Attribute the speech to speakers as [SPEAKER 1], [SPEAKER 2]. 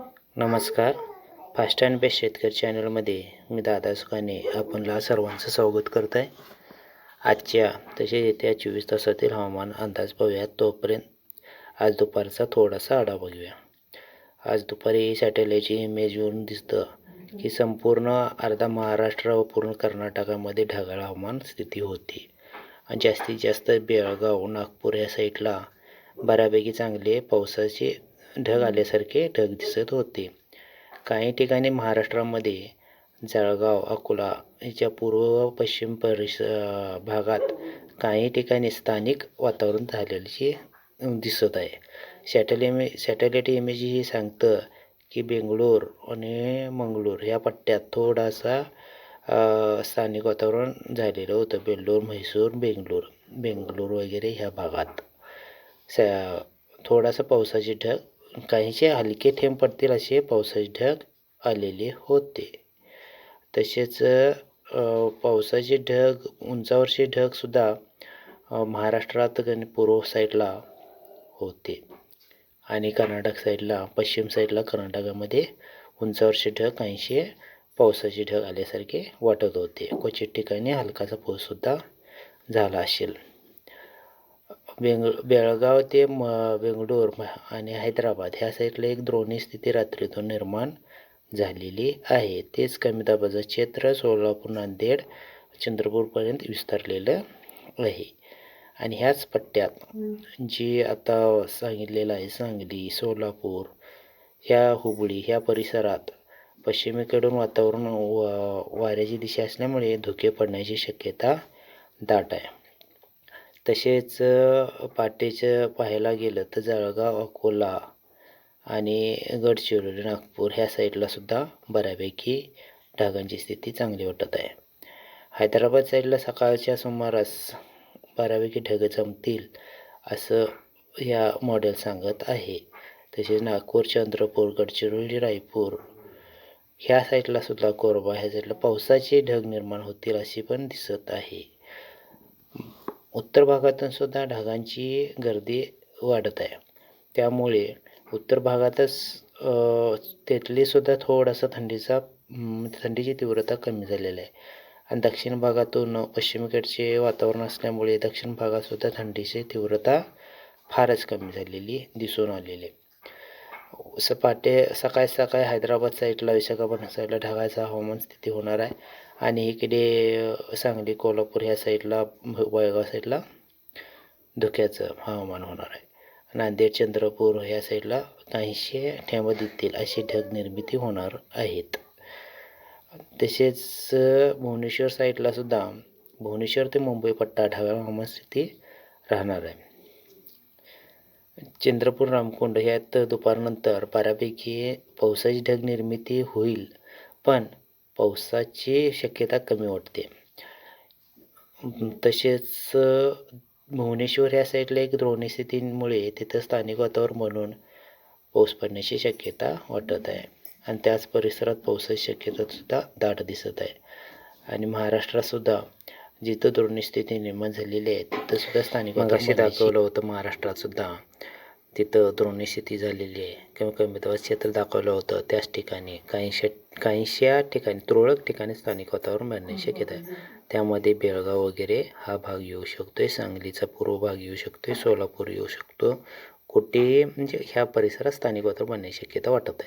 [SPEAKER 1] नमस्कार. Fast and best शेतकरी चॅनलमध्ये मी दादा सुखाने आपणला सर्वांचं स्वागत करत आहे आजच्या तसेच येत्या चोवीस तासातील हवामान अंदाज पाहूयात. तोपर्यंत आज दुपारचा थोडासा आढावा घेऊया. आज दुपारी सॅटेलाईटची इमेजवरून दिसतं की संपूर्ण अर्धा महाराष्ट्र व पूर्ण कर्नाटकामध्ये ढगाळ हवामान स्थिती होती. आणि जास्तीत जास्त बेळगाव नागपूर या साईडला बऱ्यापैकी चांगले पावसाचे ढग आल्यासारखे ढग दिसत होते. काही ठिकाणी महाराष्ट्रामध्ये जळगाव अकोला याच्या पूर्व व पश्चिम परिस भागात काही ठिकाणी स्थानिक वातावरण झालेले दिसत आहे. सॅटेल इमे सॅटेलाईट इमेज ही सांगतं की बेंगलोर आणि मंगळूर या पट्ट्यात थोडासा स्थानिक वातावरण झालेलं होतं. बेल्लोर म्हैसूर बेंगलोर बेंगलोर वगैरे ह्या भागात. स थोडासा पावसाचे ढग काहीसे हलके थेंब पडतील असे पावसाचे ढग आलेले होते. तसेच पावसाचे ढग उंचावरचे ढगसुद्धा महाराष्ट्रात आणि पूर्व साईडला होते. आणि कर्नाटक साईडला पश्चिम साईडला कर्नाटकामध्ये उंचावरचे ढग काहीसे पावसाचे ढग आल्यासारखे वाटत होते. क्वचित ठिकाणी हलकासा पाऊससुद्धा झाला असेल. बेंग बेळगाव ते म बेंगळूर आणि हैदराबाद ह्या साईडला एक द्रोणी स्थिती रात्रीतून निर्माण झालेली आहे. तेच कमी दाबाचं क्षेत्र सोलापूर नांदेड चंद्रपूरपर्यंत विस्तारलेलं आहे. आणि ह्याच पट्ट्यात जी आता सांगितलेलं आहे सांगली सोलापूर ह्या हुबळी ह्या परिसरात पश्चिमेकडून वातावरण वा वाऱ्याची दिशा असल्यामुळे धुके पडण्याची शक्यता दाट आहे. तसेच पाटेचं पाहायला गेलं तर जळगाव अकोला आणि गडचिरोली नागपूर ह्या साईडलासुद्धा बऱ्यापैकी ढगांची स्थिती चांगली वाटत आहे. हैदराबाद साईडला सकाळच्या सुमारास बऱ्यापैकी ढग जमतील असं ह्या मॉडेल सांगत आहे. तसेच नागपूर चंद्रपूर गडचिरोली रायपूर ह्या साईडला सुद्धा कोरबा ह्या साईडला पावसाचे ढग निर्माण होतील अशी पण दिसत आहे. उत्तर भागातून सुद्धा ढगांची गर्दी वाढत आहे. त्यामुळे उत्तर भागातच तिथली सुद्धा थोडासा थंडीचा थंडीची तीव्रता कमी झालेली आहे. आणि दक्षिण भागातून पश्चिमेकडचे वातावरण असल्यामुळे दक्षिण भागातसुद्धा थंडीची तीव्रता फारच कमी झालेली दिसून आलेली आहे. सपाटे सकाळी सकाळी हैदराबाद साईडला विशाखापट्टणम साईडला ढगाचा हवामान स्थिती होणार आहे. आणि इकडे सांगली कोल्हापूर ह्या साईडला वळगाव साईडला धुक्याचं हवामान होणार आहे. नांदेड चंद्रपूर ह्या साईडला काहीशे ठेंब देतील अशी ढग निर्मिती होणार आहेत. तसेच भुवनेश्वर साईडला सुद्धा भुवनेश्वर ते मुंबई पट्टा ढगाळ हवामान स्थिती राहणार आहे. चंद्रपूर रामकुंड ह्यात दुपारनंतर बऱ्यापैकी पावसाची ढग निर्मिती होईल. पण पावसाची शक्यता कमी वाटते. तसेच भुवनेश्वर ह्या साईडला एक द्रोणी स्थितीमुळे तिथं स्थानिक वातावरण म्हणून पाऊस पडण्याची शक्यता वाटत आहे. आणि त्याच परिसरात पावसाची शक्यतासुद्धा दाट दिसत आहे. आणि महाराष्ट्रातसुद्धा जिथं द्रोणी स्थिती निर्माण झालेली आहे तिथंसुद्धा स्थानिक वातावरण दाखवलं होतं महाराष्ट्रातसुद्धा तिथं द्रोणी शेती झालेली आहे. किंवा कमी तेव्हा क्षेत्र दाखवलं होतं. त्याच ठिकाणी काहीशा काहीशा ठिकाणी तुरळक ठिकाणी स्थानिक वातावरण बनण्याची शक्यता आहे. त्यामध्ये बेळगाव वगैरे हा भाग येऊ शकतो आहे सांगलीचा पूर्व भाग येऊ शकतो आहे सोलापूर येऊ शकतो. कुठे म्हणजे ह्या परिसरात स्थानिक वातावरण बनण्याची शक्यता वाटत आहे.